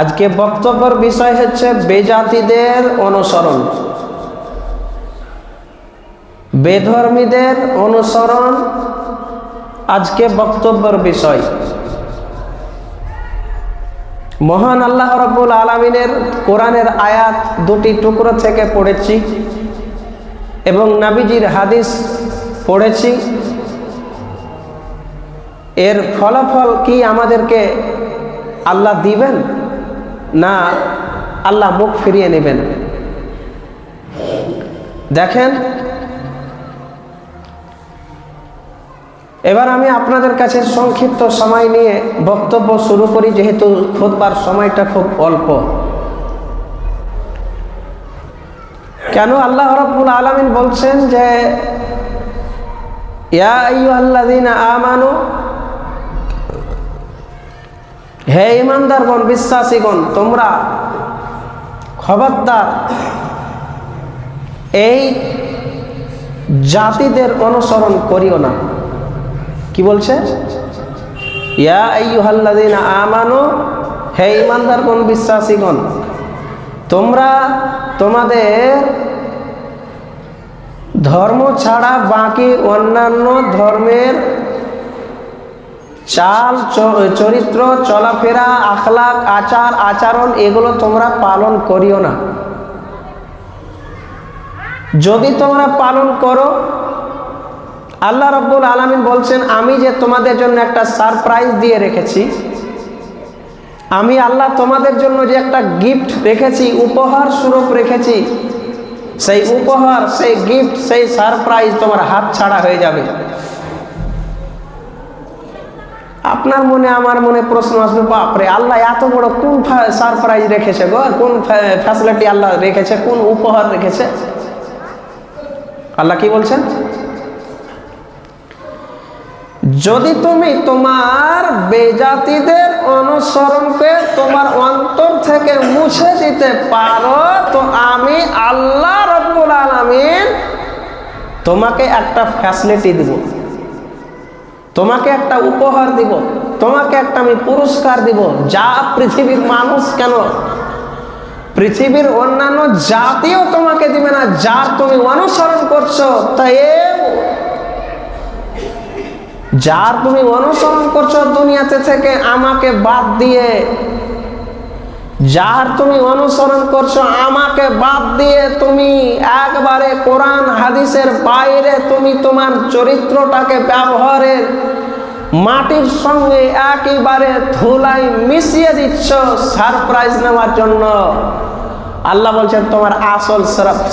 আজকে বক্তব্যের বিষয় হচ্ছে বেজাতিদের অনুসরণ। বেধর্মীদের অনুসরণ আজকে বক্তব্যের বিষয়। মহান আল্লাহ রব্বুল আলমিনের কোরআনের আয়াত দুটি টুকরো থেকে পড়েছি এবং নাবিজির হাদিস পড়েছি। এর ফলাফল কি আমাদেরকে আল্লাহ দিবেন? না, আল্লাহ মুখ ফিরিয়ে নেবেন। দেখেন, এবার আমি আপনাদের কাছে সংক্ষিপ্ত সময় নিয়ে বক্তব্য শুরু করি, যেহেতু খুদবার সময়টা খুব অল্প। কেন আল্লাহ রব্বুল আলমিন বলছেন যে, ইয়া আল্লাদিন আমানু হে ইমানদারগণ, বিশ্বাসীগণ, তোমরা খবরদার। এই জাতিদের অনুসরণ করিও না। কি বলছে? ইয়া আইয়ুহাল্লাযীনা আমানু, হে ইমানদারগণ, বিশ্বাসীগণ, তোমরা তোমাদের ধর্ম ছাড়া বাকি অন্যান্য ধর্মের চাল চরিত্র, চলাফেরা, আখলাক, আচার, আচরণ, এগুলো তোমরা পালন করিও না। যদি তোমরা পালন করো, আল্লাহ রব্বুল আলমিন বলছেন, আমি যে তোমাদের জন্য একটা সারপ্রাইজ দিয়ে রেখেছি, আমি আল্লাহ তোমাদের জন্য যে একটা গিফট রেখেছি, উপহার স্বরূপ রেখেছি, সেই উপহার, সেই গিফট, সেই সারপ্রাইজ তোমার হাত ছাড়া হয়ে যাবে। আপনার মনে, আমার মনে প্রশ্ন আসবে, বাপরে, আল্লাহ এত বড় কোন সারপ্রাইজ রেখেছে গো? কোন ফ্যাসিলিটি আল্লাহ রেখেছে? কোন উপহার রেখেছে? আল্লাহ কি বলছেন? যদি তুমি তোমার বেজাতিদের অনুসরণকে তোমার অন্তর থেকে মুছে দিতে পারো, তো আমি আল্লাহ রব্বুল আলমিন তোমাকে একটা ফ্যাসিলিটি দিব। তোমাকে একটা উপহার দিব, তোমাকে একটা আমি পুরস্কার দিব। যা পৃথিবীর মানুষ কেন? পৃথিবীর অন্যান্য জাতিও তোমাকে দিবে না যা তুমি অনুসরণ করছ তাই যার তুমি অনুসরণ করছ দুনিয়াতে থেকে আমাকে বাদ দিয়ে যার তুমি অনুসরণ করছ, আমাকে বাদ দিয়ে তুমি একবারে কোরআন, হাদিসের বাইরে তুমি তোমার চরিত্রটাকে ব্যবহারের মাটির সঙ্গে একেবারে ধুলাই মিশিয়ে দিচ্ছ সারপ্রাইজ নেওয়ার জন্য। আল্লাহ বলছেন, তোমার আসল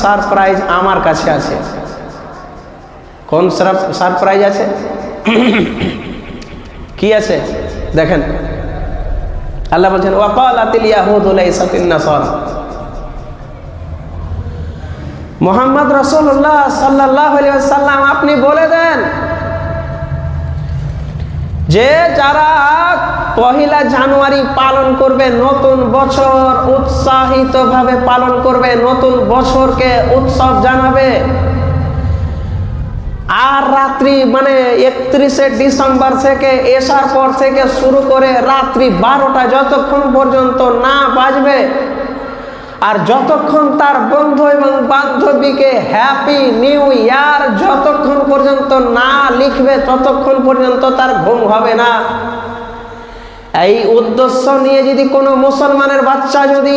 সারপ্রাইজ আমার কাছে আছে। কোন সারপ্রাইজ আছে? কি আছে? দেখেন আল্লাহ বলছেন ওয়াকাল মোহাম্মদ রসুল্লাহ সাল্লাহ সাল্লাম আপনি বলে দেন যে যারা পহিলা জানুয়ারি পালন করবে, নতুন বছর উৎসাহিতভাবে পালন করবে, নতুন বছরকে উৎসব জানাবে আর রাত্রি মানে একত্রিশে ডিসেম্বর থেকে এসার পর থেকে শুরু করে রাত্রি বারোটা যতক্ষণ পর্যন্ত না বাজবে, আর যতক্ষণ তার বন্ধু এবং বান্ধবীকে হ্যাপি নিউ ইয়ার যতক্ষণ পর্যন্ত না লিখবে, ততক্ষণ পর্যন্ত তার ঘুম হবে না। এই উদ্দেশ্য নিয়ে যদি কোনো মুসলমানের বাচ্চা যদি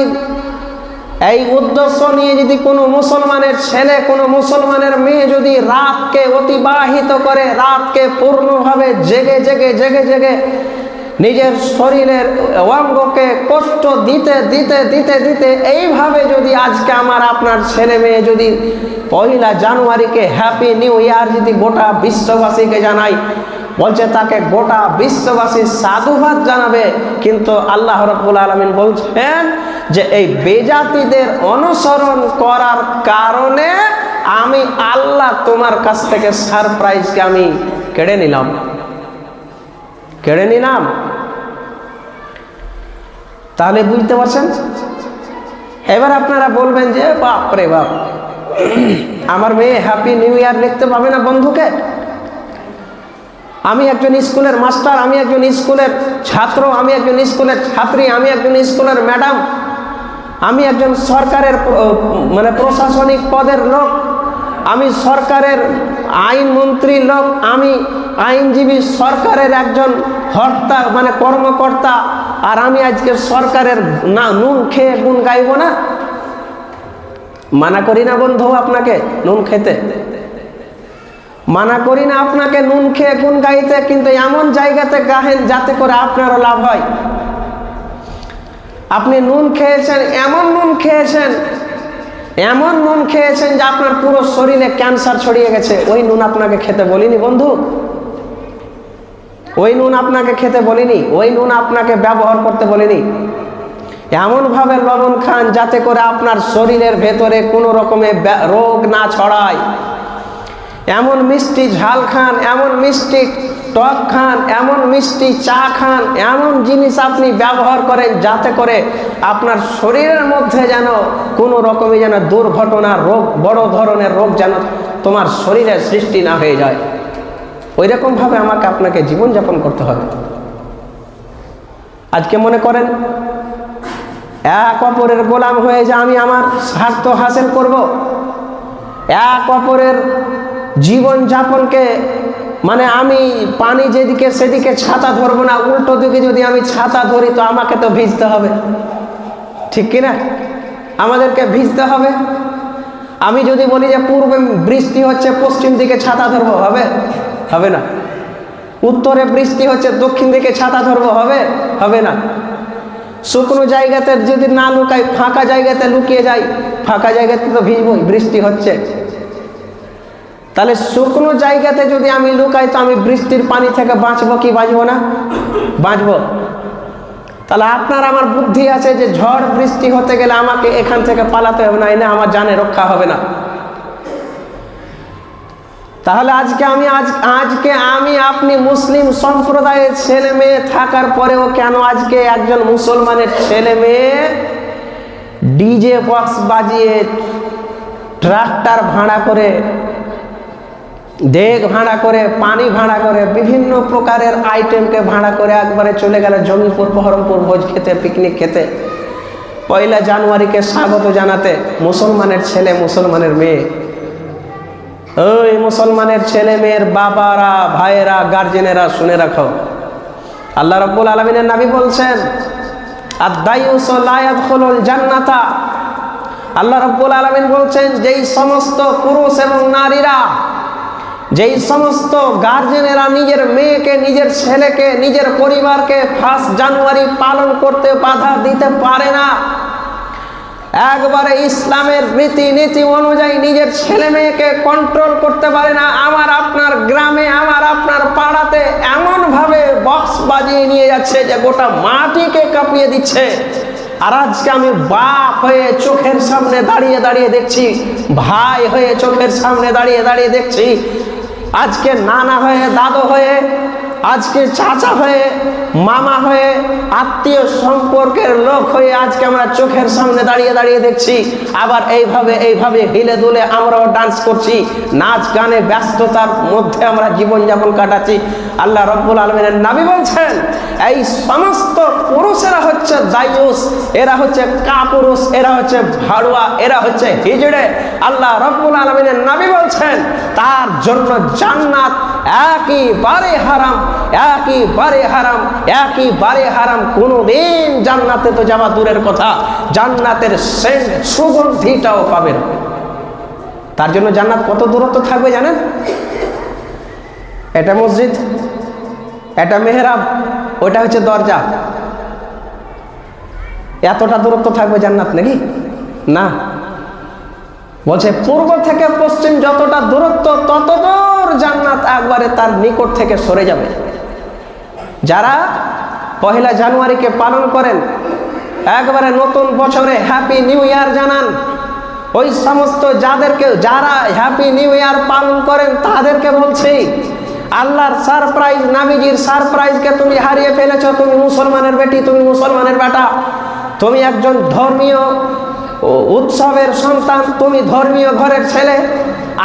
এই উদ্দেশ্য নিয়ে যদি কোনো মুসলমানের ছেলে, কোনো মুসলমানের মেয়ে যদি রাতকে অতিবাহিত করে, রাতকে পূর্ণভাবে জেগে জেগে জেগে জেগে নিজের শরীরের অঙ্গকে কষ্ট দিতে দিতে দিতে দিতে এইভাবে যদি আজকে আমার আপনার ছেলে মেয়ে যদি পয়লা জানুয়ারিকে হ্যাপি নিউ ইয়ার যদি গোটা বিশ্ববাসীকে জানাই বলছে তাকে গোটা বিশ্ববাসী সাধুবাদ জানাবে, কিন্তু আল্লাহ রব্বুল আলমিন বলছেন যে এই বেজাতিদের অনুসরণ করার কারণে আমি আল্লাহ তোমার কাছ থেকে সারপ্রাইজকে আমি কেড়ে নিলাম। কেড়ে নিলাম? তাহলে বুঝতে পারছেন? এবার আপনারা বলবেন যে, বাপ রে বাপ, আমার মেয়ে হ্যাপি নিউ ইয়ার লিখতে পাবে না বন্ধুকে? আমি একজন স্কুলের মাস্টার, আমি একজন স্কুলের ছাত্র, আমি একজন স্কুলের ছাত্রী, আমি একজন স্কুলের ম্যাডাম আমি একজন সরকারের মানে প্রশাসনিক পদের লোক, আমি সরকারের আইনমন্ত্রী লোক, আমি আইনজীবী সরকারের একজন হর্তা মানে কর্মকর্তা, আর আমি আজকে সরকারের না, নুন খেয়ে গুণ গাইব না? মানা করি না বন্ধু আপনাকে নুন খেতে। মানা করি না আপনাকে নুন খেয়ে গুণ গাইতে, কিন্তু এমন জায়গাতে গাহেন যাতে করে আপনারও লাভ হয়। আপনি নুন খেয়েছেন, এমন নুন খেয়েছেন, এমন নুন খেয়েছেন যে আপনার পুরো শরীরে ক্যান্সার ছড়িয়ে গেছে। ওই নুন আপনাকে খেতে বলিনি বন্ধু। ওই নুন আপনাকে খেতে বলিনি, ওই নুন আপনাকে ব্যবহার করতে বলিনি। এমনভাবে লবণ খান যাতে করে আপনার শরীরের ভেতরে কোনো রকমের রোগ না ছড়ায়। এমন মিষ্টি ঝাল খান, এমন মিষ্টি টক খান, এমন মিষ্টি চা খান, এমন জিনিস আপনি ব্যবহার করেন যাতে করে আপনার শরীরের মধ্যে যেন কোনো রকমে যেন দুর্ঘটনা, রোগ, বড় ধরনের রোগ যেন তোমার শরীরে সৃষ্টি না হয়ে যায়। ওই রকমভাবে আমাকে আপনাকে জীবনযাপন করতে হবে। আজকে মনে করেন, এক অপরের গোলাম হয়ে যে আমি আমার স্বার্থ হাসিল করব, এক অপরের জীবন যাপনকে মানে আমি পানি যেদিকে, সেদিকে ছাতা ধরবো না, উল্টো দিকে যদি আমি ছাতা ধরি, তো আমাকে তো ভিজতে হবে। ঠিক কিনা? আমাদেরকে ভিজতে হবে। আমি যদি বলি যে পূর্বে বৃষ্টি হচ্ছে, পশ্চিম দিকে ছাতা ধরবো, হবে? হবে না। উত্তরে বৃষ্টি হচ্ছে, দক্ষিণ দিকে ছাতা ধরবো, হবে? হবে না। শুকনো জায়গাতে যদি না লুকাই, ফাঁকা জায়গাতে লুকিয়ে যাই, ফাঁকা জায়গাতে তো ভিজবই, বৃষ্টি হচ্ছে। তাহলে শুকনো জায়গাতে যদি আমি লুকাই, তো আমি বৃষ্টির পানি থেকে বাঁচবো কি বাঁচবো না? বাঁচবো। তাহলে আপনার আমার বুদ্ধি আছে যে ঝড় বৃষ্টি হতে গেলে আমাকে এখান থেকে পালাতে হবে, না এনে আমার জানে রক্ষা হবে না। তাহলে আজকে আমি, আজ, আজকে আমি আপনি মুসলিম সম্প্রদায়ের ছেলে মেয়ে থাকার পরেও কেন আজকে একজন মুসলমানের ছেলে মেয়ে ডিজে বক্স বাজিয়ে ট্রাক্টর ভাড়া করে দেগ ভাড়া করে, পানি ভাড়া করে, বিভিন্ন প্রকারের আইটেমকে ভাড়া করে একবারে চলে গেল জমিপুর, বহরমপুর ভোজ খেতে, পিকনিক খেতে। পয়লা জানুয়ারিকে স্বাগত জানাতে মুসলমানের ছেলে, মুসলমানের মেয়ে। ওই মুসলমানের ছেলে মেয়ের বাবারা, ভাইয়েরা গার্জেনেরা শুনে রাখো। আল্লাহ রব্বুল আলমিনের নাবি বলছেন জান্নাতা। আল্লাহ রব্বুল আলমিন বলছেন, যেই সমস্ত পুরুষ এবং নারীরা যেই সমস্ত গার্জেনেরা নিজের মেয়েকে, নিজের ছেলেকে, নিজের পরিবারকে ফার্স্ট জানুয়ারি পালন করতে বাধা দিতে পারে না। একবারে ইসলামের রীতিনীতি অনুযায়ী নিজের ছেলে মেয়েকে কন্ট্রোল করতে পারে না। আমার আপনার গ্রামে আমার আপনার পাড়াতে এমনভাবে বক্স বাজিয়ে নিয়ে যাচ্ছে যে গোটা মাটিকে কাঁপিয়ে দিচ্ছে। আর আজকে আমি বাপ হয়ে চোখের সামনে দাঁড়িয়ে দাঁড়িয়ে দেখছি, ভাই হয়ে চোখের সামনে দাঁড়িয়ে দাঁড়িয়ে দেখছি আজকে নানা হয়ে দাদু হয়ে আজকে চাচা হয়ে, মামা হয়ে, আত্মীয় সম্পর্কের লোক হয়ে আজকে আমরা চোখের সামনে দাঁড়িয়ে দাঁড়িয়ে দেখছি। আবার এইভাবে এইভাবে হিলে দুলে আমরাও ডান্স করছি। নাচ গানে ব্যস্ততার মধ্যে আমরা জীবনযাপন কাটাচ্ছি। আল্লাহ রব্বুল আলমিনের নাবি বলছেন, এই সমস্ত পুরুষেরা হচ্ছে দায়ুস এরা হচ্ছে কাপুরুষ, এরা হচ্ছে ভাড়ুয়া, এরা হচ্ছে হিজড়ে। আল্লাহ রব্বুল আলমিনের নাবি বলছেন, তার জন্য জান্নাত একইবারে হারাম একইবারে হারাম একইবারে হারাম। কোনোদিন জান্নাতে তো যাওয়া দূরের কথা, জান্নাতের সেন্ট সুগন্ধিটাও পাবেন। তার জন্য জান্নাত কত দূরত্ব থাকবে জানেন? এটা মসজিদ, এটা মেহরাব, ওটা হচ্ছে দরজা। এতটা দূরত্ব থাকবে জান্নাত নাকি? না। বলছে, পূর্ব থেকে পশ্চিম যতটা দূরত্ব তত দূর জান্নাত একবারে তার নিকট থেকে সরে যাবে। যারা পহেলা জানুয়ারিকে পালন করেন, একবারে নতুন বছরে হ্যাপি নিউ ইয়ার জানান। ওই সমস্ত যাদেরকে, যারা হ্যাপি নিউ ইয়ার পালন করেন, তাদেরকে বলছি, আল্লাহর সারপ্রাইজ নাবিজির সারপ্রাইজকে তুমি হারিয়ে ফেলেছ। তুমি মুসলমানের বেটি, তুমি মুসলমানের বেটা। তুমি একজন ধর্মীয় উৎসবের সন্তান, তুমি ধর্মীয় ঘরের ছেলে।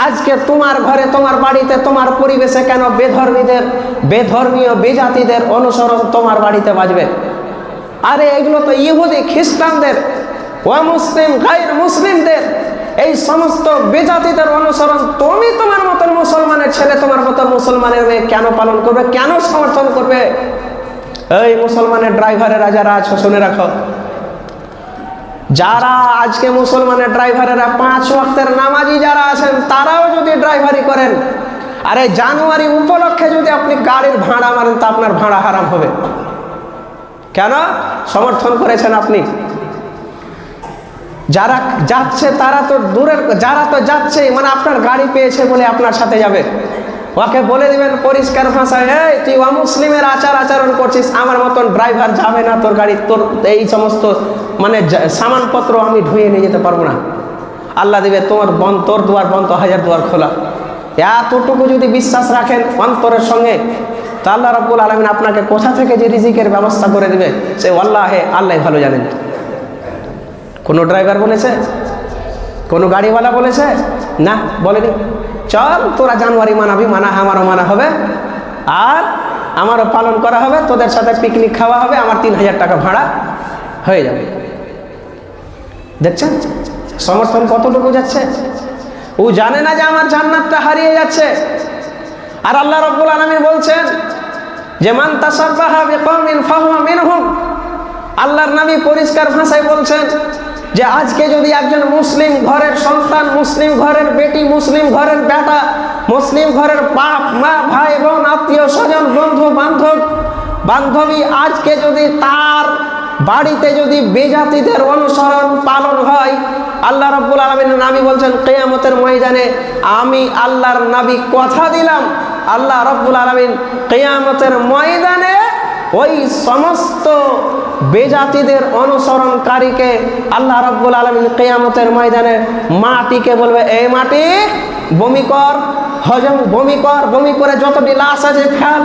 আজকে তোমার ঘরে, তোমার বাড়িতে, তোমার পরিবেশে কেন বেধর্মীদের, বেধর্মীয় বেজাতিদের অনুসরণ তোমার বাড়িতে বাজবে? আরে, এগুলো তো ইহুদি, খ্রিস্টানদের ও মুসলিম গায়ের মুসলিমদের। এই সমস্ত বেজাতিদের অনুসরণ তুমি তোমার মতন মুসলমানের ছেলে, তোমার মতন মুসলমানের মেয়ে কেন পালন করবে? কেন সমর্থন করবে? এই মুসলমানের ড্রাইভারেরা, যারা আছো, শুনে রাখো। যারা আজকে মুসলমানের ড্রাইভারেরা পাঁচ ওয়াক্তের নামাজি যারা আছেন, তারাও যদি ড্রাইভারি করেন, আরে জানুয়ারি উপলক্ষে যদি আপনি গাড়ির ভাড়া মারেন, তা আপনার ভাড়া হারাম হবে। কেন? সমর্থন করেছেন আপনি। যারা যাচ্ছে, তারা তো দূরের, যারা তো যাচ্ছে মানে আপনার গাড়ি পেয়েছে বলে আপনার সাথে যাবে। ওকে বলে দিবেন পরিষ্কার ভাষায়, এই, তুই অমুসলিমের আচার আচরণ করছিস, আমার মতন ড্রাইভার যাবে না তোর গাড়ি, তোর এই সমস্ত মানে সামানপত্র আমি ধুয়ে নিয়ে যেতে পারব না। আল্লাহ দেবে, তোমার বন, তোর দুয়ার বন্ধ হাজার দুয়ার খোলা। এতটুকু যদি বিশ্বাস রাখেন অন্তরের সঙ্গে, তা আল্লাহ রব্বুল আলমিন আপনাকে কোথা থেকে যে রিজিকের ব্যবস্থা করে দেবে, সে আল্লাহে আল্লাহ ভালো জানেন। কোনো ড্রাইভার বলেছে? কোনো গাড়িওয়ালা বলেছে? না বলেনি চল, তোরা জানুয়ারি মানাবি, মানা আমারও মানা হবে। আর আমারও পালন করা হবে, তোদের সাথে পিকনিক খাওয়া হবে, আমার তিন হাজার টাকা ভাড়া হয়ে যাবে। দেখছেন? সমর্থন কতটুকু যাচ্ছে? ও জানে না যে আমার জান্নাতটা হারিয়ে যাচ্ছে। আর আল্লাহ রব্বুল আলমী বলছেন যে, মান তাসাব্বাহা বিকওমিন ফাহুয়া মিনহুম। আল্লাহর নবী পরিষ্কার ভাষায় বলছেন যে আজকে যদি একজন মুসলিম ঘরের সন্তান, মুসলিম ঘরের বেটি, মুসলিম ঘরের বেটা, মুসলিম ঘরের বাপ, মা, ভাই, বোন, আত্মীয় স্বজন, বন্ধু, বান্ধব, বান্ধবী, আজকে যদি তার বাড়িতে যদি বেজাতিদের অনুসরণ পালন হয়, আল্লাহ রব্বুল আলমিনের নাবি বলছেন, কেয়ামতের ময়দানে আমি আল্লাহর নাবি কথা দিলাম। আল্লাহ রব্বুল আলমিন কেয়ামতের ময়দানে ওই সমস্ত বেজাতিদের অনুসরণকারীকে আল্লাহ রব্বুল আলমিন কেয়ামতের ময়দানে মাটিকে বলবে এই মাটি, বমি কর, হজম, বমি কর, বমি করে যতটি লাশ আছে ফেল।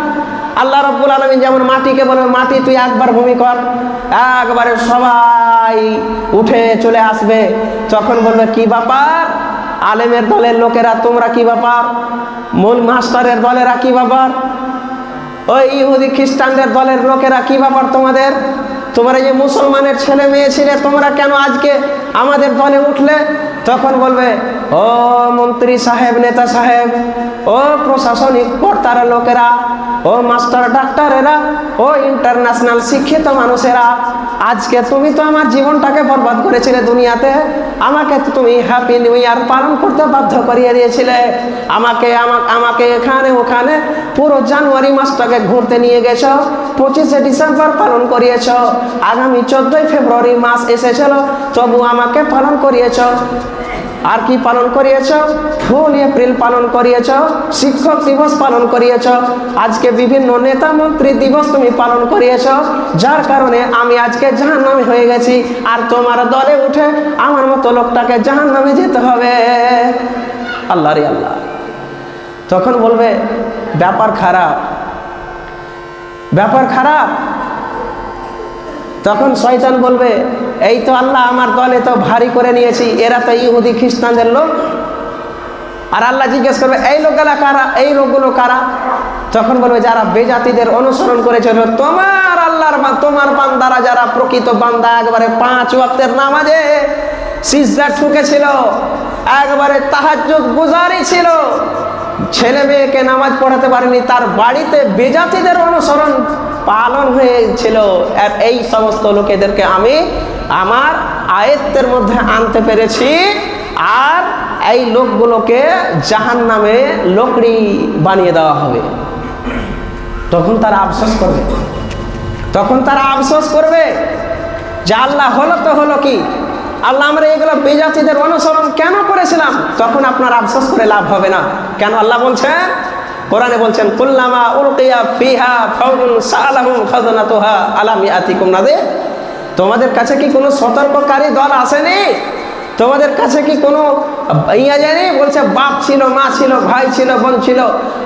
আল্লাহ রব্বুল আলমিন যেমন মাটিকে বলবে মাটি, তুই একবার বমি কর। একবারে সবাই উঠে চলে আসবে, তখন বলবে, কি ব্যাপার? আলেমের দলের লোকেরা তোমরা কি ব্যাপার? মূল মাস্টারের দলেরা কি ব্যাপার? ওই ইহুদি খ্রিস্টানদের দলের লোকেরা কি ব্যাপার তোমাদের? তোমরা যে মুসলমানের ছেলে মেয়ে ছিলে, তোমরা কেন আজকে আমাদের দলে উঠলে? তখন বলবে, ও মন্ত্রী সাহেব, নেতা সাহেব ও প্রশাসনিক কর্তারা লোকেরা, ও মাস্টার ডাক্তারেরা, ও ইন্টারন্যাশনাল শিক্ষিত মানুষেরা, আজকে তুমি তো আমার জীবনটাকে বরবাদ করেছিলে দুনিয়াতে, আমাকে তুমি হ্যাপি নিউ ইয়ার পালন করতে বাধ্য করিয়ে দিয়েছিলে। আমাকে, আমা- আমাকে এখানে ওখানে পুরো জানুয়ারি মাসটাকে ঘুরতে নিয়ে গেছ, পঁচিশে ডিসেম্বর পালন করিয়েছ, আগামী চোদ্দই ফেব্রুয়ারি মাস এসেছিল, তবু আমাকে পালন করিয়েছ। আর কি পালন করিয়েছ? ফোন এপ্রিল পালন করিয়েছ। শিক্ষক দিবস পালন করিয়েছ। আজকে বিভিন্ন নেতা মন্ত্রী দিবস তুমি পালন করিয়েছ। যার কারণে আমি আজকে জাহান নামে হয়ে গেছি। আর তোমার দলে উঠে আমার মতো লোকটাকে জাহান নামে যেতে হবে। আল্লাহ রে আল্লাহ। তখন বলবে, ব্যাপার খারাপ। ব্যাপার খারাপ? তখন শয়তান বলবে, এই তো আল্লাহ, আমার দলে তো ভারী করে নিয়েছি, এরা তো ইহুদি, খ্রিস্টানদের লোক। আর আল্লাহ জিজ্ঞেস করবে, এই লোকগুলা কারা? এই লোকগুলো কারা? তখন বলবে, যারা বেজাতিদের অনুসরণ করেছিল তোমার আল্লাহর তোমার বান্দারা যারা প্রকৃত বান্দা, একবারে পাঁচ ওয়াক্তের নামাজে সিজদা ঠুকেছিল একবারে তাহাজ্জুদ গুজারি ছিল ছেলে মেয়েকে নামাজ পড়াতে পারেনি, তার বাড়িতে বেজাতিদের অনুসরণ পালন হয়েছিল। আর এই সমস্ত লোকেদেরকে আমি আমার আয়ত্তের মধ্যে আনতে পেরেছি। আর এই লোকগুলোকে জাহান নামে লোকড়ি বানিয়ে দেওয়া হবে। তখন তারা আফসোস করবে। তখন তারা আফসোস করবে যে আল্লাহ হলো তো হলো কি? আল্লাহ আমরা এগুলো বেজাতিদের অনুসরণ কেন করেছিলাম? তখন আপনার আফসোস করে লাভ হবে না। কেন আল্লাহ বলছেন কোরআনে বলছেন, কুল্লামা উলকিয়া ফিহা ফাউলুন সালাহুম খাজানাতুহা আলাম আতিকুম নাদে তোমাদের কাছে কি কোনো সতর্ককারী দল আসেনি? তোমাদের কাছে কি কোনো ইয়া জানি? বলছে, বাপ ছিল, মা ছিল, ভাই ছিল, বোন ছিল,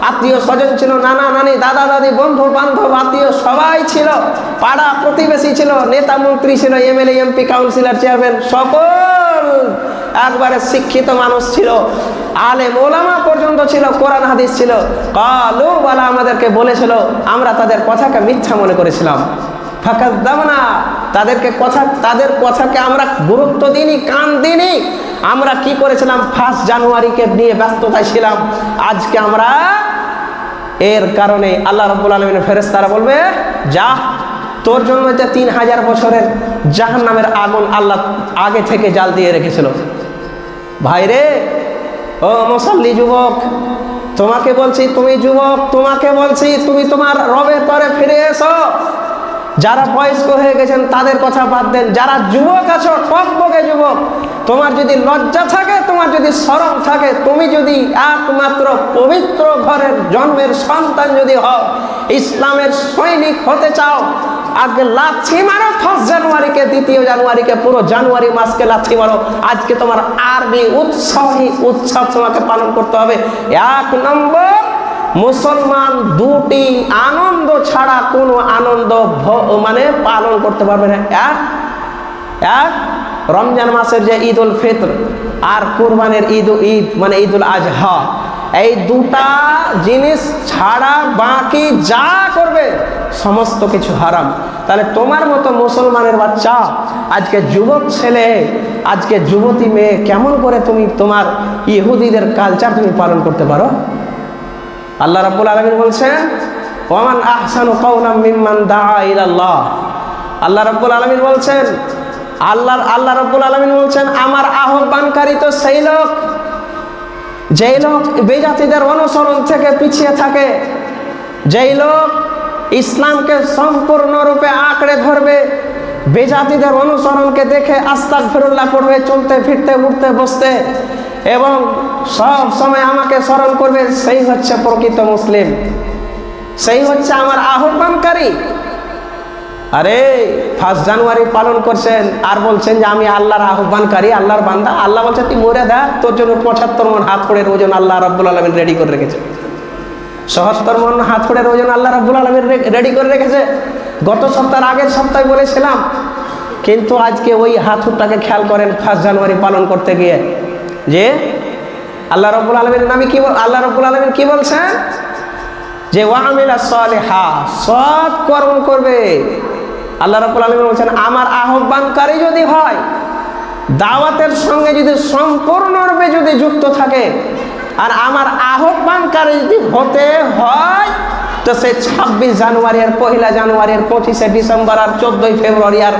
আত্মীয় স্বজন ছিল, নানা, নানি, দাদা, দাদি, বন্ধু, বান্ধব, আত্মীয় সবাই ছিল। পাড়া প্রতিবেশী ছিল, নেতা মন্ত্রী ছিল, এমএলএ, এমপি, কাউন্সিলর, চেয়ারম্যান, সকল একবারে শিক্ষিত মানুষ ছিল। আলেম, ওলামা পর্যন্ত ছিল, কোরআন, হাদিস ছিল। কালু বলা আমাদেরকে বলেছিল, আমরা তাদের কথাকে মিথ্যা মনে করেছিলাম। ফাঁকা দাম না তাদেরকে কথা, তাদের কথাকে আমরা গুরুত্ব দিইনি, কান দিইনি। আমরা কি করেছিলাম? ফার্স্ট জানুয়ারিকে নিয়ে ব্যস্ততায় ছিলাম। আজকে আমরা এর কারণে আল্লাহ রব্বুল আলমিনের ফেরেস তারা বলবে, যা, তোর জন্য যে তিন হাজার বছরের জাহান নামের আগুন আল্লাহ আগে থেকে জাল দিয়ে রেখেছিল। ভাইরে ও মুসল্লি যুবক, তোমাকে বলছি, তুমি যুবক, তোমাকে বলছি, তুমি তোমার রবের পরে ফিরে এসো। যারা বয়স্ক হয়ে গেছেন, তাদের কথা বাদ দেন। যারা যুবক আছো, টকবকে যুবক, তোমার যদি লজ্জা থাকে, তোমার যদি শরম থাকে, তুমি যদি একমাত্র পবিত্র ঘরের জন্মের সন্তান যদি হও, ইসলামের সৈনিক হতে চাও আজকে লাচ্ছি মারো, ফার্স্ট জানুয়ারিকে, দ্বিতীয় জানুয়ারিকে, পুরো জানুয়ারি মাসকে লাচ্ছি মারো। আজকে তোমার আরবি উৎসবই উৎসব তোমাকে পালন করতে হবে। এক নম্বর মুসলমান দুটি আনন্দ ছাড়া কোনো আনন্দ মানে পালন করতে পারবে না। এক এক, রমজান মাসের যে ঈদ উল ফিতর আর কোরবানের ঈদ ঈদ মানে ঈদ উল আজহা, এই দুটা জিনিস ছাড়া বাকি যা করবে সমস্ত কিছু হারাম। তাহলে তোমার মতো মুসলমানের বাচ্চা, আজকে যুবক ছেলে, আজকে যুবতী মেয়ে, কেমন করে তুমি তোমার ইহুদিদের কালচার তুমি পালন করতে পারো? আল্লাহ রাব্বুল আলামিন বলছেন ওমান আহসানু কাওলাম মিম্মান দাআ ইলাল্লাহ। আল্লাহ রাব্বুল আলামিন বলছেন, আল্লাহর, আল্লাহ রাব্বুল আলামিন বলছেন, আমার আহ্বানকারী তো সেই লোক, যেই লোক বেজাতিদের অনুসরণ থেকে পিছিয়ে থাকে, যেই লোক ইসলামকে সম্পূর্ণরূপে আঁকড়ে ধরবে, বেজাতিদের অনুসরণকে দেখে আস্তাক ফিরুল্লাহ পড়বে, চলতে, ফিরতে, উঠতে, বসতে। এবং সব সময় আমাকে স্মরণ করবে, সেই হচ্ছে প্রকৃত মুসলিম। সেই হচ্ছে আমার আহ্বানকারী। আরে, ফার্স্ট জানুয়ারি পালন করছেন, আর বলছেন যে আমি আল্লাহর আহ্বানকারী, আল্লাহর বান্দা। আল্লাহ বলছে, তুই মরে দেখ তোর জন্য পঁচাত্তর মন হাত করে ওজন আল্লাহ রাব্বুল আলমিন রেডি করে রেখেছে। সহস্তর মন হাত করে ওজন আল্লাহ রাব্বুল আলমিন রেডি করে রেখেছে। গত সপ্তাহের আগের সপ্তাহে বলেছিলাম, কিন্তু আজকে ওই হাতুরটাকে খেয়াল করেন, ফার্স্ট জানুয়ারি পালন করতে গিয়ে। যে আল্লাহ রব্বুল আলমীর নামে কি আল্লাহ রব্বুল আলমিন কি বলছেন? যে কর্ম করবে। আল্লাহ রাব্বুল আলামিন বলছেন, আমার আহ্বানকারী যদি হয়, দাওয়াতের সঙ্গে যদি সম্পূর্ণরূপে যদি যুক্ত থাকে, আর আমার আহ্বানকারী যদি হতে হয়, তো সে ছাব্বিশ জানুয়ারি আর পহিলা জানুয়ারি আর পঁচিশে ডিসেম্বর আর চোদ্দোই ফেব্রুয়ারি আর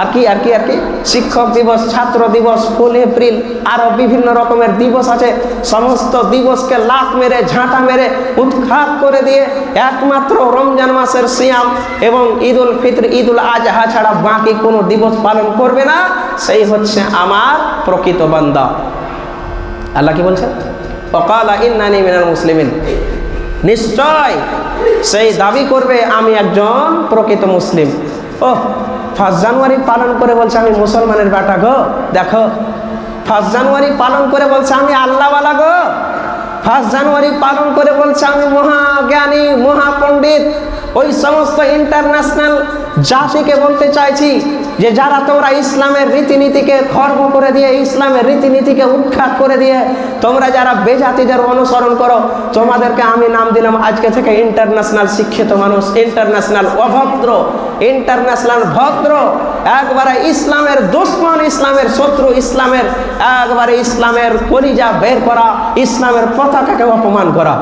আর কি আর কি আর কি? শিক্ষক দিবস, ছাত্র দিবস, ফুল এপ্রিল আরও বিভিন্ন রকমের দিবস আছে। সমস্ত দিবসকে লাত মেরে, ঝাঁটা মেরে, উৎখাত করে দিয়ে একমাত্র রমজান মাসের সিয়াম এবং ঈদ উল ফিত্র ঈদ উল আজহা ছাড়া বাকি কোনো দিবস পালন করবে না। সেই হচ্ছে আমার প্রকৃত বান্দা। আল্লাহ কি বলছেন? অকালা ইন্নানি মিনাল মুসলিমিন। নিশ্চয় সেই দাবি করবে, আমি একজন প্রকৃত মুসলিম। ও ফার্স্ট জানুয়ারি পালন করে বলছে আমি মুসলমানের বাটা গো, দেখো। ফার্স্ট জানুয়ারি পালন করে বলছে আমি আল্লাহওয়ালা গো। ফার্স্ট জানুয়ারি পালন করে বলছে আমি মহাজ্ঞানী, মহাপণ্ডিত। ওই সমস্ত ইন্টারন্যাশনাল জাতিকে বলতে চাইছি যে যারা তোমরা ইসলামের রীতিনীতিকে খর্ব করে দিয়ে, ইসলামের রীতিনীতিকে উৎখাত করে দিয়ে, তোমরা যারা বেজাতিদের অনুসরণ করো, তোমাদেরকে আমি নাম দিলাম আজকে থেকে ইন্টারন্যাশনাল শিক্ষিত মানুষ ইন্টারন্যাশনাল অভদ্র ইন্টারন্যাশনাল ভদ্র। একবারে ইসলামের দুশ্মন, ইসলামের শত্রু, ইসলামের, একবারে ইসলামের কলিজা বের করা, ইসলামের পতাকাকে অপমান করা।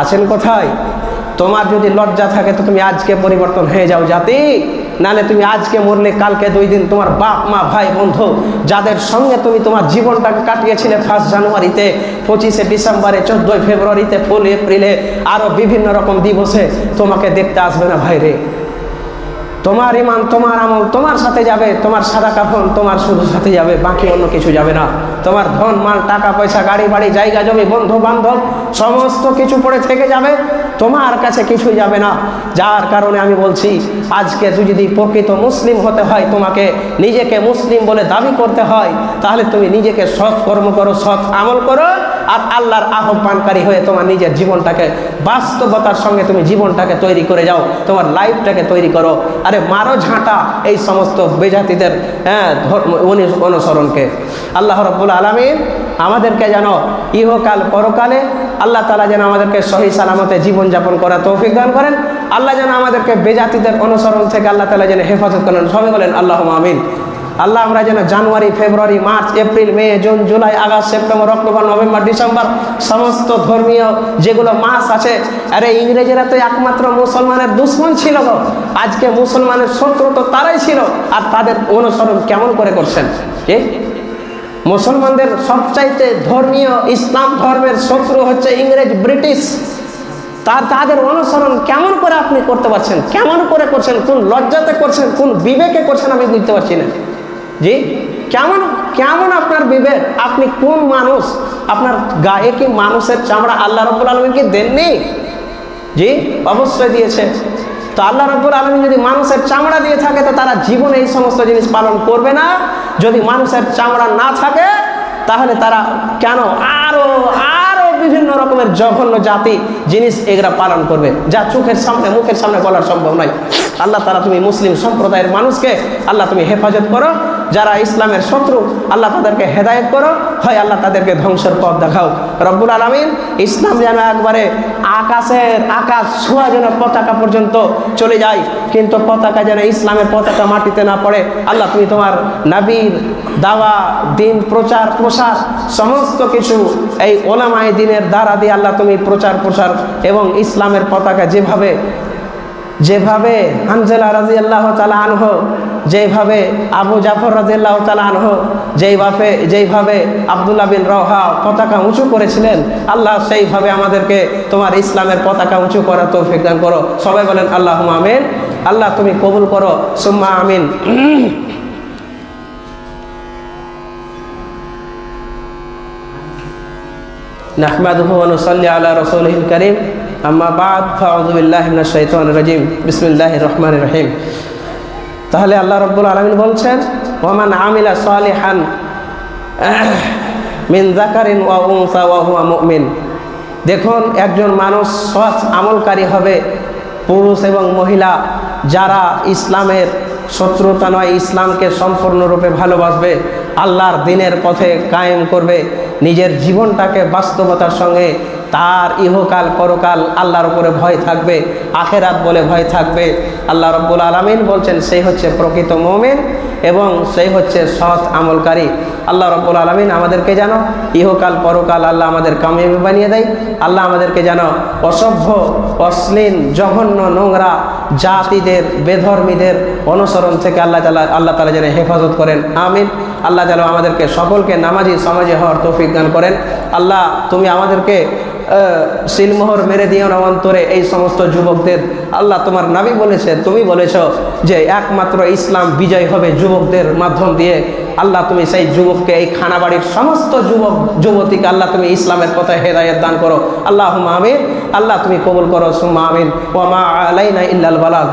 আছেন কোথায়? তোমার যদি লজ্জা থাকে তো তুমি আজকে পরিবর্তন হয়ে যাও জাতি। নালে তুমি আজকে মরলে, কালকে দুই দিন তোমার বাপ, মা, ভাই, বন্ধু, যাদের সঙ্গে তুমি তোমার জীবনটাকে কাটিয়েছিলে ফার্স্ট জানুয়ারিতে, পঁচিশে ডিসেম্বরে, চোদ্দোই ফেব্রুয়ারিতে, ফুল এপ্রিলে আরও বিভিন্ন রকম দিবসে তোমাকে দেখতে আসবে না ভাইরে তোমার ইমান, তোমার আমল, তোমার সাথে যাবে, তোমার সাদা কাফন, তোমার শুধু সাথে যাবে, বাকি অন্য কিছু যাবে না। তোমার ধন, মাল, টাকা, পয়সা, গাড়ি, বাড়ি, জায়গা, জমি, বন্ধু, বান্ধব, সমস্ত কিছু পড়ে থেকে যাবে। তোমার কাছে কিছুই যাবে না। যার কারণে আমি বলছি, আজকে তুই যদি প্রকৃত মুসলিম হতে হয়, তোমাকে নিজেকে মুসলিম বলে দাবি করতে হয়, তাহলে তুমি নিজেকে সৎ কর্ম করো, সৎ আমল করো, আর আল্লাহর আহ্বানকারী হয়ে তোমার নিজের জীবনটাকে বাস্তবতার সঙ্গে তুমি জীবনটাকে তৈরি করে যাও, তোমার লাইফটাকে তৈরি করো। আরে মারো ঝাঁটা এই সমস্ত বেজাতিদের হ্যাঁ ধর্ম অনু- অনুসরণকে। আল্লাহ রব্বুল আলমিন আমাদেরকে যেন ইহকাল পরকালে আল্লাহ তালা যেন আমাদেরকে সহি সালামতে জীবনযাপন করা তৌফিক দান করেন। আল্লাহ যেন আমাদেরকে বেজাতিদের অনুসরণ থেকে আল্লাহ তালা যেন হেফাজত করেন। সবাই বলেন আল্লাহ আমিন। আল্লাহ, আমরা যেন January, February, March, April, May, June, July, August, September, October, November, December সমস্ত ধর্মীয় যেগুলো মাস আছে, আরে ইংরেজেরা তো একমাত্র মুসলমানের দুশ্মন ছিল আজকে মুসলমানের শত্রু তো তারাই ছিল। আর তাদের অনুসরণ কেমন করে করছেন? কি মুসলমানদের সবচাইতে ধর্মীয় ইসলাম ধর্মের শত্রু হচ্ছে ইংরেজ, ব্রিটিশ। তা তাদের অনুসরণ কেমন করে আপনি করতে পারছেন? কেমন করে করছেন? কোন লজ্জাতে করছেন? কোন বিবেকে করছেন আমি বুঝতে পারছি না। জি? কেমন কেমন আপনার বিবেক? আপনি কোন মানুষ? আপনার গায়ে কি মানুষের চামড়া আল্লাহ রব্বুল আলমীকে দেননি? জি? অবশ্যই দিয়েছে। তো আল্লাহ রব্বুল আলমী যদি মানুষের চামড়া দিয়ে থাকে, তো তারা জীবনে এই সমস্ত জিনিস পালন করবে না। যদি মানুষের চামড়া না থাকে, তাহলে তারা কেন আরও আরও বিভিন্ন রকমের জঘন্য জাতি জিনিস এগুলা পালন করবে, যা চোখের সামনে, মুখের সামনে বলার সম্ভব নয়। আল্লাহ তারা তুমি মুসলিম সম্প্রদায়ের মানুষকে, আল্লাহ তুমি হেফাজত করো। যারা ইসলামের শত্রু, আল্লাহ তাদেরকে হেদায়ত করো। হয় আল্লাহ তাদেরকে ধ্বংসের পথ দেখাও। রব্বুল আলমিন ইসলাম যেন একবারে আকাশের আকাশ ছোঁয়া যেন পতাকা পর্যন্ত চলে যায়, কিন্তু পতাকা যেন ইসলামের পতাকা মাটিতে না পড়ে। আল্লাহ তুমি তোমার নাবির দাওয়া, দিন, প্রচার, প্রসার, সমস্ত কিছু এই ওলামায় দিনের দ্বারা দিয়ে আল্লাহ তুমি প্রচার প্রসার এবং ইসলামের পতাকা যেভাবে যেভাবে হানজেলা রাজি আল্লাহ তালা আনহ, যেভাবে আবু জাফর রাজি আল্লাহ তালা আনহ, যেইভাবে যেইভাবে আবদুল্লাহ বিন রহা পতাকা উঁচু করেছিলেন, আল্লাহ সেইভাবে আমাদেরকে তোমার ইসলামের পতাকা উঁচু করার তৌফিক দান করো। সবাই বলেন আল্লাহ আমিন। আল্লাহ তুমি কবুল করো। সুম্মা আমিন। نحمده ونصلي على رسوله الكريم أما بعد فأعوذ بالله من الشيطان الرجيم بسم الله الرحمن الرحيم তাহলে আল্লাহ রব্বুল আলমিন বলছেন ওমান আমিলা সালিহান মিন জাকারিন ওয়া উনসা ওয়া হুয়া মুমিন দেখুন একজন মানুষ সৎ আমলকারী হবে পুরুষ এবং মহিলা যারা ইসলামের শত্রুতা নয়, ইসলামকে সম্পূর্ণরূপে ভালোবাসবে, আল্লাহর দিনের পথে কায়েম করবে, নিজের জীবনটাকে বাস্তবতার সঙ্গে, তার ইহকাল পরকাল আল্লাহর উপরে ভয় থাকবে, আখেরাত বলে ভয় থাকবে। আল্লাহ রব্বুল আলমিন বলছেন, সেই হচ্ছে প্রকৃত মোমেন এবং সেই হচ্ছে সৎ আমলকারী। আল্লাহ রব্বুল আলমিন আমাদেরকে যেন ইহকাল পরকাল আল্লাহ আমাদের কামিয়াবি বানিয়ে দেয়। আল্লাহ আমাদেরকে যেন অসভ্য, অশ্লীল, জঘন্য নোংরা জাতিদের, বেধর্মীদের অনুসরণ থেকে আল্লাহ তালা আল্লাহ তালা যেন হেফাজত করেন, আমিন। আল্লাহ তালা আমাদেরকে সকলকে নামাজি সমাজে হওয়ার তৌফিক দান করেন। আল্লাহ, তুমি আমাদেরকে সিলমোহর মেরে দিও না অন্তরে, এই সমস্ত যুবকদের। আল্লাহ তোমার নাবি বলেছে, তুমি বলেছ যে একমাত্র ইসলাম বিজয় হবে যুবকদের মাধ্যম দিয়ে। আল্লাহ তুমি সেই যুবককে, এই খানাবাড়ির সমস্ত যুবক, যুবতীকে আল্লাহ তুমি ইসলামের কথা হেদায়ত দান করো। আল্লাহ আমিন। আল্লাহ তুমি কবুল করো সুমা আমিন। ওমা আলাইনা ইল্লাল বালাগ।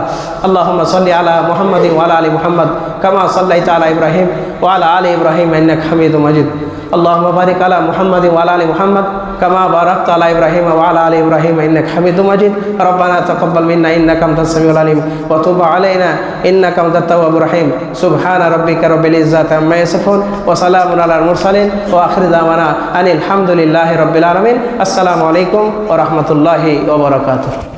আল্লাহ সাল্লি আলা মোহাম্মদ ওয়ালা আলী মোহাম্মদ, কামা সাল্লাই তালা ইব্রাহিম ওয়ালা আলী ইব্রাহিম ইন্নাক হামিদ মাজিদ। আল্লাহ বারিক আলা মোহাম্মদ ওয়ালা আলী মোহাম্মদ, কামা বারাক তাল على ابراهيم وعلى ال ابراهيم انك حميد مجيد ربنا تقبل منا انك انت السميع العليم وتب علينا انك انت التواب الرحيم سبحان ربك رب العزه عما يصفون وسلام على المرسلين واخر دعوانا ان الحمد لله رب العالمين السلام عليكم ورحمه الله وبركاته